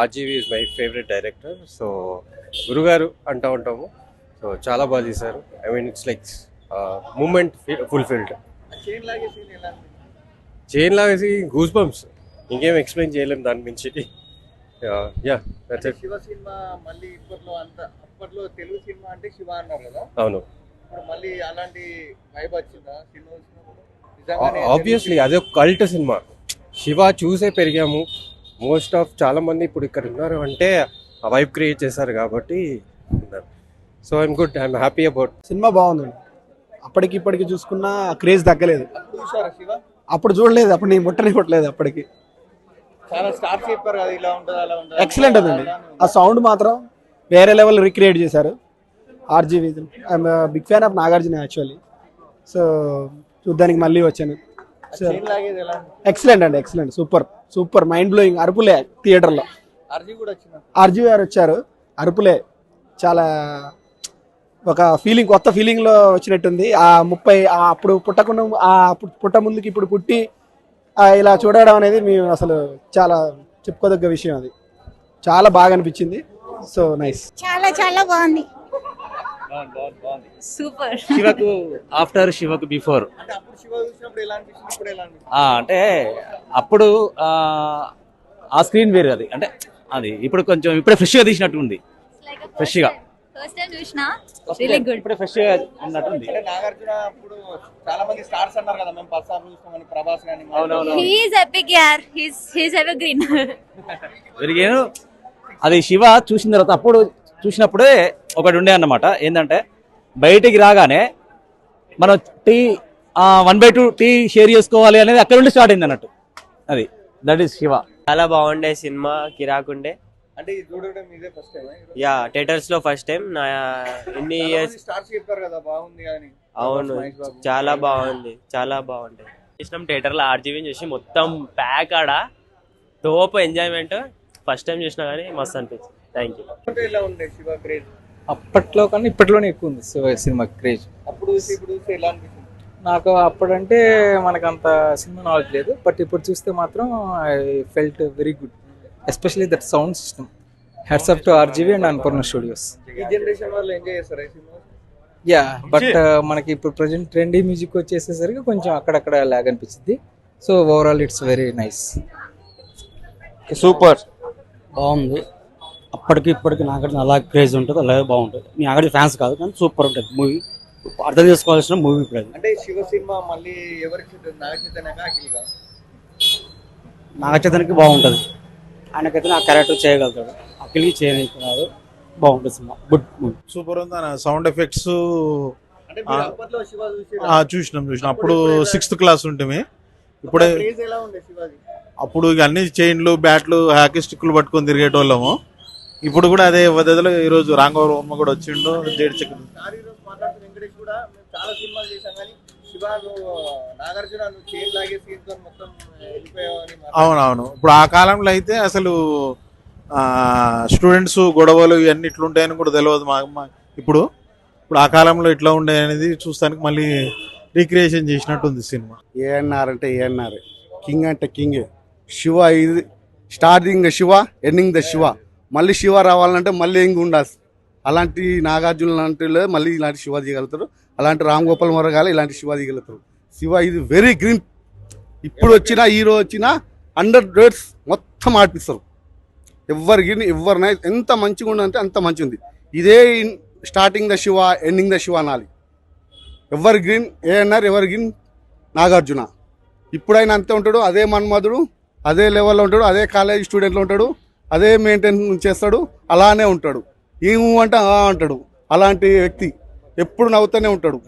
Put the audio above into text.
RGV is my favourite director so గురుగారు అంటూ ఉంటాము. సో చాలా బాగా తీశారు I mean it's like moment fulfilled chain లాగేసి గూస్ బంప్స్ ఇంకేం ఎక్స్ప్లెయిన్ చేయలేం దాని మించి. యా ఇట్ శివ సినిమా మళ్ళీ ఇప్పట్లో అంత అప్పట్లో తెలుగు సినిమా అంటే శివ అన్నారు కదా. అవును. ఇప్పుడు మళ్ళీ అలాంటి వైబ్ వచ్చిందా? సినిమా వచ్చినప్పుడు నిజంగానే ఆబ్వియస్లీ అదే కల్ట్ సినిమా. శివ చూసే పెరిగాము. మోస్ట్ ఆఫ్ చాలా మంది ఇప్పుడు ఇక్కడ ఉన్నారు అంటే ఆ వైబ్ క్రియేట్ చేశారు కాబట్టి so I'm good I'm happy about cinema బాగుందండి. అప్పటికి ఇప్పటికి చూసుకున్న క్రేజ్ తగ్గలేదు. అప్పుడు చూసారా శివ? అప్పుడు చూడలేదు. అప్పుడు నేను ముట్టని కొట్టలేదు అప్పటికి. చాలా స్టార్స్ చెప్పారు కదా ఇలా ఉంటుంది అలా ఉంటుంది. ఎక్సలెంట్ ఉందండి ఆ సౌండ్ మాత్రం వేరే లెవెల్ రిక్రియేట్ చేశారు. RGV I'm big fan of Nagarjuna actually so చూడ్డానికి మళ్ళీ వచ్చాను. ఎక్సలెంట్ అండి excellent super super mind blowing అరుపులే థియేటర్లో. అర్జీ గారు వచ్చారు. అరుపులే. చాలా ఒక ఫీలింగ్ కొత్త ఫీలింగ్లో వచ్చినట్టుంది. ఆ ముప్పై అప్పుడు పుట్టకుండా ఆ పుట్ట ముందుకి ఇప్పుడు పుట్టి ఇలా చూడడం అనేది మేము అసలు చాలా చెప్పుకోదగ్గ విషయం అది. చాలా బాగా అనిపించింది. సో నైస్ చాలా చాలా బాగుంది. సూపర్. శివకు ఆఫ్టర్ శివకు బిఫోర్. అంటే అప్పుడు శివ చూసినప్పుడు ఎలా అనిపించింది ఇప్పుడు ఎలా అనిపించింది అంటే అప్పుడు ఆ, ఆ స్క్రీన్ వేరు అది. అంటే అది ఇప్పుడు కొంచెం ఇప్పుడే ఫ్రెష్గా తీసినట్టు ఉంది. Fresh గా. ఫస్ట్ టైం చూసిన రియలీ గుడ్ ఇప్పుడే ఫ్రెష్గా ఉన్నట్టుంది అంటే నాగార్జున అప్పుడు చాలా మంది స్టార్స్ అన్నారు కదా మేము పది సార్లు చూస్తామని ప్రభాస్ కానీ అవునవును. హీఈస్ ఎపిక్ యార్ హీస్ హీస్ ఎవర్ గ్రీన్ పెరిగాను. అది శివ చూసిన తర్వాత అప్పుడు చూసినప్పుడే ఒకటి ఉండే అన్నమాట. ఏంటంటే బయటికి రాగానే మనం tea one by two tea share చేసుకోవాలి అనేది అక్కడ నుండి స్టార్ట్ అయింది అన్నట్టు. అది. దట్ ఈస్ శివ చాలా బాగుండే సినిమా కిరాకుండే అంటే ఇది చూడడం ఇదే ఫస్ట్ టైం యా థియేటర్స్లో ఫస్ట్ టైం నా ఇన్ని ఇయర్స్ స్టార్స్ చెప్పారు కదా బాగుంది అని. అవును. చాలా బాగుంది. చాలా బాగుంది ఇష్టం థియేటర్లో ఆర్జీవీ చూసి మొత్తం ప్యాక్ ఆడ. తోపు ఎంజాయ్మెంట్ ఫస్ట్ టైం చూసినా కానీ మస్తు అనిపించింది. థ్యాంక్ యూ అప్పట్లో కన్నా ఇప్పట్లోనే ఎక్కువ ఉంది శివ- సినిమా క్రేజ్. అప్పుడు చూసి ఇప్పుడు చూసి ఎలా అనిపించింది నాకు అప్పుడంటే మనకు అంత సినిమా నాలెడ్జ్ లేదు. బట్ ఇప్పుడు చూస్తే మాత్రం I felt very good. Especially that sound system heads up to RGV and Annapurna studios. ఈ జనరేషన్ వాళ్ళు ఎంజాయ్ చేస్తారు ఈ సినిమా? యా బట్ మనకి ఇప్పుడు ప్రజెంట్ ట్రెండీ మ్యూజిక్ వచ్చేసేసరికి కొంచెం అక్కడక్కడ లాగ్ అనిపించింది so overall it's very nice. Super. బాగుంది. అప్పటికి ఇప్పటికి నాగార్జున అలా క్రేజ్ ఉంటుంది అలాగే బాగుంటుంది. మీ నాగార్జున ఫ్యాన్స్ కాదు కానీ సూపర్ ఉంటుంది మూవీ అర్థం చేసుకోవాల్సిన మూవీ ఇప్పుడు అది. అంటే శివ సినిమా మళ్ళీ ఎవరికి నాగచైతన్యకి బాగుంటుంది. ఆయనకైతే నా క్యారెక్టర్ చేయగలుగుతాడు. అఖిల్కి కాదు బాగుంటుంది సినిమా. గుడ్ మూవీ సూపర్ ఉంది అన్న. సౌండ్ ఎఫెక్ట్స్ చూసినాం చూసినాం. అప్పుడు సిక్స్త్ క్లాస్ ఉంటుంది ఇప్పుడే అప్పుడు ఇక అన్ని చైన్లు బ్యాట్లు హాకీ స్టిక్లు పట్టుకొని తిరిగేటోళ్ళము. ఇప్పుడు కూడా అదే పద్ధతిలో రాంగవర్మ కూడా వచ్చిండు జేడి ఈ రోజు వెంకటేష్ కూడా మేము చాలా సినిమాలు చేశాం కానీ శివ నువ్వు నాగార్జున నువ్వు చైన్ లాగే సీన్ మొత్తం వెళ్ళిపోయావు అని మాట్లాడుతున్నాడు. అవునవును. ఇప్పుడు ఆ కాలంలో అయితే అసలు స్టూడెంట్స్ గొడవలు ఇవన్నీ ఇట్లుంటాయని కూడా తెలియదు మా మా- ఇప్పుడు ఇప్పుడు ఆ కాలంలో ఇట్లా ఉండే అనేది చూస్తానికి మళ్ళీ రీక్రియేషన్ చేసినట్టు ఉంది సినిమా. ఏఎన్ఆర్ అంటే ఏఎన్ఆర్. కింగ్ అంటే కింగ్. శివ ఇది starting the Shiva ending the Shiva. మళ్ళీ శివ రావాలంటే మళ్ళీ ఇంక ఉండాలి అలాంటి నాగార్జున లాంటి మళ్ళీ ఇలాంటి శివ దిగలుగుతారు అలాంటి రామ్ గోపాల్ మరగాలి ఇలాంటి శివ దిగలుగుతారు శివ ఇది వెరీ గ్రీన్ ఇప్పుడు వచ్చిన హీరో వచ్చిన హండ్రెడ్ రేట్స్ మొత్తం ఆడిపిస్తారు ఎవరికి ఎవరినై ఎంత మంచిగా ఉందంటే అంత మంచిగా ఉంది. ఇదే starting the Shiva ending the Shiva అనాలి. ఎవరి గ్రీన్ ఏఎన్ఆర్ ఎవరి గ్రీన్ నాగార్జున. ఇప్పుడైనా అంతే ఉంటాడు అదే మన్మధుడు అదే లెవెల్లో ఉంటాడు అదే కాలేజ్ స్టూడెంట్లో ఉంటాడు. అదే మెయింటైన్ చేస్తాడు అలానే ఉంటాడు. ఏము అంటే అంటాడు. అలాంటి వ్యక్తి ఎప్పుడు నవ్వుతూనే ఉంటాడు.